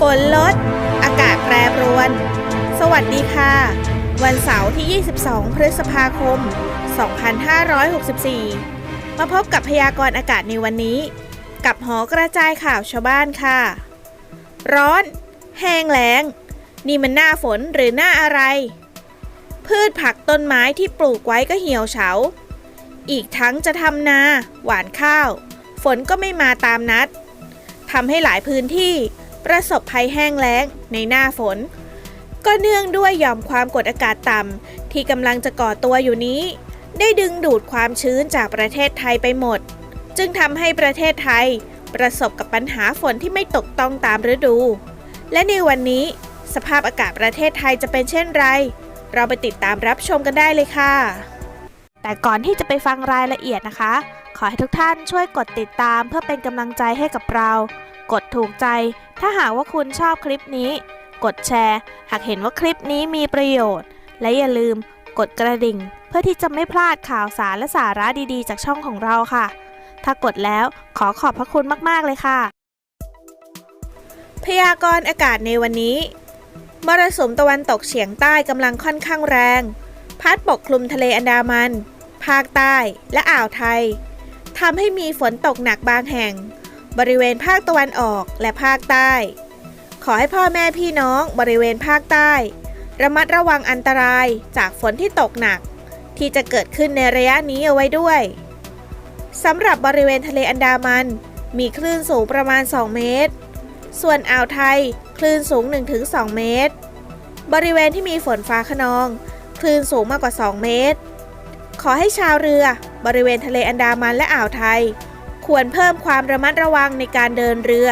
ฝนลด อากาศแปรวน สวัสดีค่ะ วันเสาร์ที่ 22 พฤษภาคม 2564 มาพบกับพยากรณ์อากาศในวันนี้ กับหอกระจายข่าวชาวบ้านค่ะ ร้อน แห้งแล้ง นี่มันหน้าฝนหรือหน้าอะไร พืชผักต้นไม้ที่ปลูกไว้ก็เหี่ยวเฉา อีกทั้งจะทำนา หวานข้าว ฝนก็ไม่มาตามนัดทำให้หลายพื้นที่ ประสบภัยแห้งแล้งในหน้าฝน ก็เนื่องด้วยหย่อมความกดอากาศต่ำที่กำลังจะก่อตัวอยู่นี้ ได้ดึงดูดความชื้นจากประเทศไทยไปหมด จึงทำให้ประเทศไทย ประสบกับปัญหาฝนที่ไม่ตกต้องตามฤดู และในวันนี้ สภาพอากาศประเทศไทยจะเป็นเช่นไร เราไปติดตามรับชมกันได้เลยค่ะ แต่ก่อนที่จะไปฟังรายละเอียดนะคะ ขอให้ทุกท่านช่วยกดติดตามเพื่อเป็นกำลังใจให้กับเรา กดถูกใจ ถ้าหากว่าคุณชอบคลิปนี้ กดแชร์ หากเห็นว่าคลิปนี้มีประโยชน์ และอย่าลืมกดกระดิ่ง เพื่อที่จะไม่พลาดข่าวสารและสาระดีๆ จากช่องของเราค่ะ ถ้ากดแล้วขอขอบพระคุณมากๆเลยค่ะ พยากรณ์อากาศในวันนี้ มรสุมตะวันตกเฉียงใต้กำลังค่อนข้างแรง พัดปกคลุมทะเลอันดามัน ภาคใต้และอ่าวไทยทำให้มีฝนตกหนักบางแห่ง บริเวณภาคตะวันออกและภาคใต้ ขอให้พ่อแม่พี่น้องบริเวณภาคใต้ ระมัดระวังอันตรายจากฝนที่ตกหนัก ที่จะเกิดขึ้นในระยะนี้เอาไว้ด้วยสำหรับบริเวณทะเลอันดามัน มีคลื่นสูงประมาณ 2 เมตร ส่วนอ่าวไทยคลื่นสูง 1-2 เมตร บริเวณที่มีฝนฟ้าขนอง คลื่นสูงมากกว่า 2 เมตร ขอให้ชาวเรือบริเวณทะเลอันดามันและอ่าวไทย ควรเพิ่มความระมัดระวังในการเดินเรือ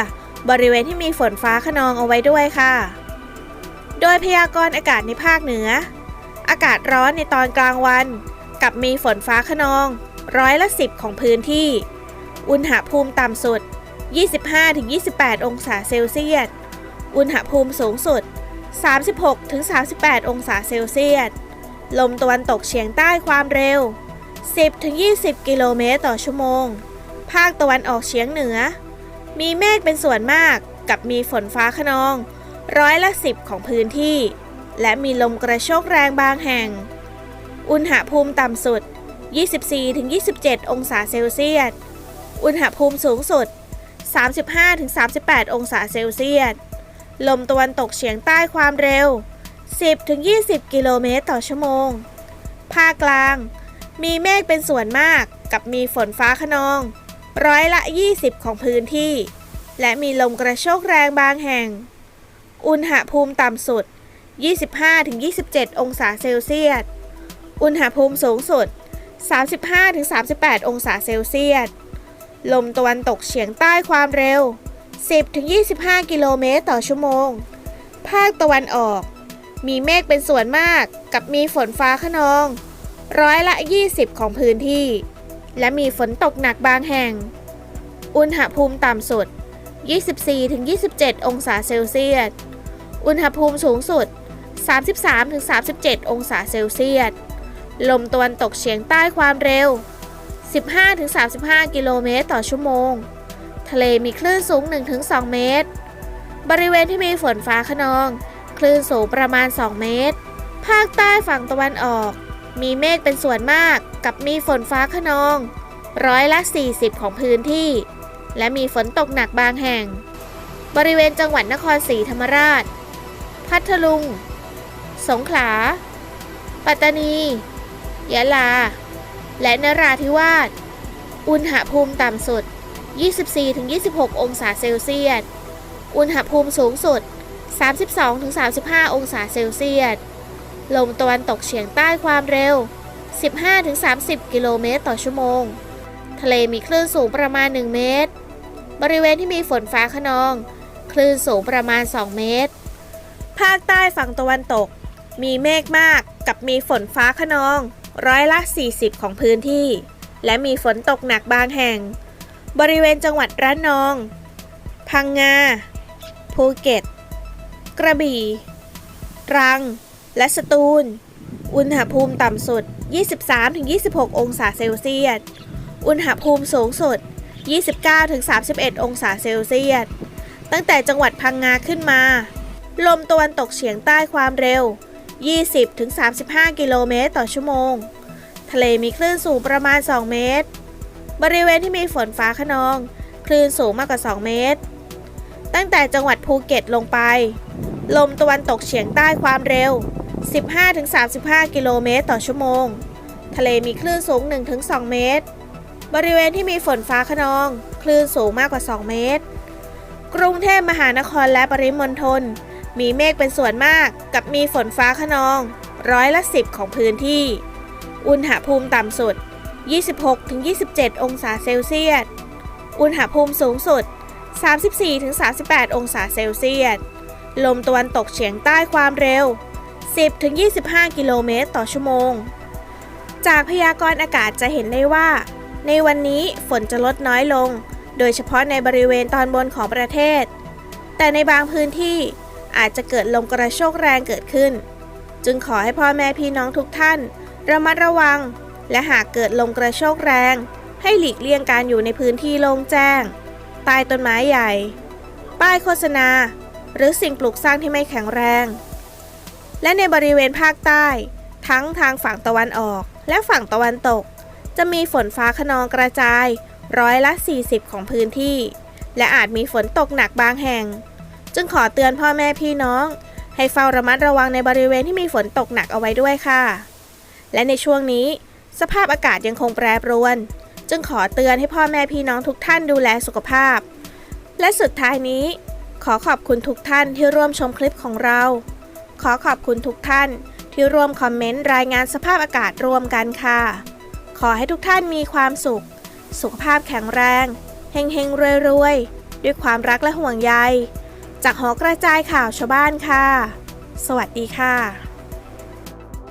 บริเวณที่มีฝนฟ้าขนองเอาไว้ด้วยค่ะ โดยพยากรณ์อากาศในภาคเหนือ อากาศร้อนในตอนกลางวัน กับมีฝนฟ้าขนอง ร้อยละ10ของพื้นที่ อุณหภูมิต่ำสุด 25-28 องศาเซลเซียส อุณหภูมิสูงสุด 36-38 องศาเซลเซียส ลมตะวันตกเฉียงใต้ความเร็ว 10-20 กิโลเมตรต่อชั่วโมง ภาคตะวันออกเฉียงเหนือ มีเมฆเป็นส่วนมากกับมีฝนฟ้าขนอง ร้อยละ10ของพื้นที่ และมีลมกระโชกแรงบางแห่ง อุณหภูมิต่ำสุด 24-27 องศาเซลเซียส อุณหภูมิสูงสุด 35-38 องศาเซลเซียส ลมตะวันตกเฉียงใต้ความเร็ว 10-20 กิโลเมตรต่อชั่วโมง ภาคกลาง มีเมฆเป็นส่วนมากกับมีฝนฟ้าขนอง ร้อยละ 20 ของพื้นที่ และมีลมกระโชกแรงบางแห่ง อุณหภูมิต่ำสุด 25-27 องศาเซลเซียส อุณหภูมิสูงสุด 35-38 องศาเซลเซียส ลมตะวันตกเฉียงใต้ความเร็ว 10-25 กิโลเมตรต่อชั่วโมง ภาคตะวันออก มีเมฆเป็นส่วนมากกับมีฝนฟ้าขนอง ร้อยละ 20 ของพื้นที่ และมีฝนตกหนักบางแห่ง อุณหภูมิต่ำสุด 24-27 องศาเซลเซียส อุณหภูมิสูงสุด 33-37 องศาเซลเซียส ลมตะวันตกเฉียงใต้ความเร็ว 15-35 กิโลเมตรต่อชั่วโมง ทะเลมีคลื่นสูง 1-2 เมตร บริเวณที่มีฝนฟ้าขนอง คลื่นสูงประมาณ 2 เมตร ภาคใต้ฝั่งตะวันออก มีเมฆเป็นส่วนมากกับมีฝนฟ้าขนอง ร้อยละ 40 ของพื้นที่ และมีฝนตกหนักบางแห่ง บริเวณจังหวัดนครศรีธรรมราช พัทลุง สงขลา ปัตตานี ยะลา และนราธิวาส อุณหภูมิต่ำสุด 24-26 องศาเซลเซียส อุณหภูมิสูงสุด 32-35 องศาเซลเซียส ลมตะวันตกเฉียงใต้ความเร็ว 15-30 กิโลเมตรต่อชั่วโมง ทะเลมีคลื่นสูงประมาณ 1 เมตร บริเวณที่มีฝนฟ้าขนอง คลื่นสูงประมาณ 2 เมตร ภาคใต้ฝั่งตะวันตก มีเมฆมากกับมีฝนฟ้าขนอง ร้อยละ 40 ของพื้นที่ และมีฝนตกหนักบางแห่ง บริเวณจังหวัดระนอง พังงา ภูเก็ต กระบี่ ตรัง และสตูล อุณหภูมิต่ำสุด 23-26 องศาเซลเซียส อุณหภูมิสูงสุด 29-31 องศาเซลเซียส ตั้งแต่จังหวัดพังงาขึ้นมา ลมตะวันตกเฉียงใต้ความเร็ว 20-35 กิโลเมตรต่อชั่วโมง ทะเลมีคลื่นสูงประมาณ 2 เมตร บริเวณที่มีฝนฟ้าขนอง คลื่นสูงมากกว่า 2 เมตร ตั้งแต่จังหวัดภูเก็ตลงไป ลมตะวันตกเฉียงใต้ความเร็ว 15-35 กิโลเมตรต่อชั่วโมง ทะเลมีคลื่นสูง 1-2 เมตร บริเวณที่มีฝนฟ้าขนอง คลื่นสูงมากกว่า 2 เมตร กรุงเทพมหานครและปริมณฑลมีเมฆเป็นส่วนมากกับมีฝนฟ้าขนอง ร้อยละ 10 ของพื้นที่ อุณหภูมิต่ำสุด 26-27 องศาเซลเซียส อุณหภูมิสูงสุด 34-38 องศาเซลเซียส ลมตะวันตกเฉียงใต้ความเร็ว 10-25 กิโลเมตรต่อชั่วโมง จากพยากรณ์อากาศจะเห็นได้ว่า ในวันนี้ฝนจะลดน้อยลง โดยเฉพาะในบริเวณตอนบนของประเทศ แต่ในบางพื้นที่อาจจะเกิดลมกระโชกแรงเกิดขึ้น จึงขอให้พ่อแม่พี่น้องทุกท่าน ระมัดระวัง และหากเกิดลมกระโชกแรง ให้หลีกเลี่ยงการอยู่ในพื้นที่โล่งแจ้งใต้ต้นไม้ใหญ่ ป้ายโฆษณา หรือสิ่งปลูกสร้างที่ไม่แข็งแรง และในบริเวณภาคใต้ ทั้งทางฝั่งตะวันออก และฝั่งตะวันตก จะมีฝนฟ้าขนองกระจายร้อยละ 40 ของพื้นที่ และอาจมีฝนตกหนักบางแห่ง จึงขอเตือนพ่อแม่พี่น้อง ให้เฝ้าระมัดระวังในบริเวณที่มีฝนตกหนักเอาไว้ด้วยค่ะ และในช่วงนี้ สภาพอากาศยังคงแปรปรวน จึงขอเตือนให้พ่อแม่พี่น้องทุกท่านดูแลสุขภาพ และสุดท้ายนี้ ขอขอบคุณทุกท่านที่ร่วมชมคลิปของเรา ขอขอบคุณทุกท่านที่ร่วมคอมเมนต์รายงานสภาพอากาศร่วมกันค่ะ ขอให้ทุกท่านมีความสุข สุขภาพแข็งแรงเฮงเฮงรวยรวยๆด้วยความรักและห่วงใย จากหอกระจายข่าวชาวบ้านค่ะ สวัสดีค่ะ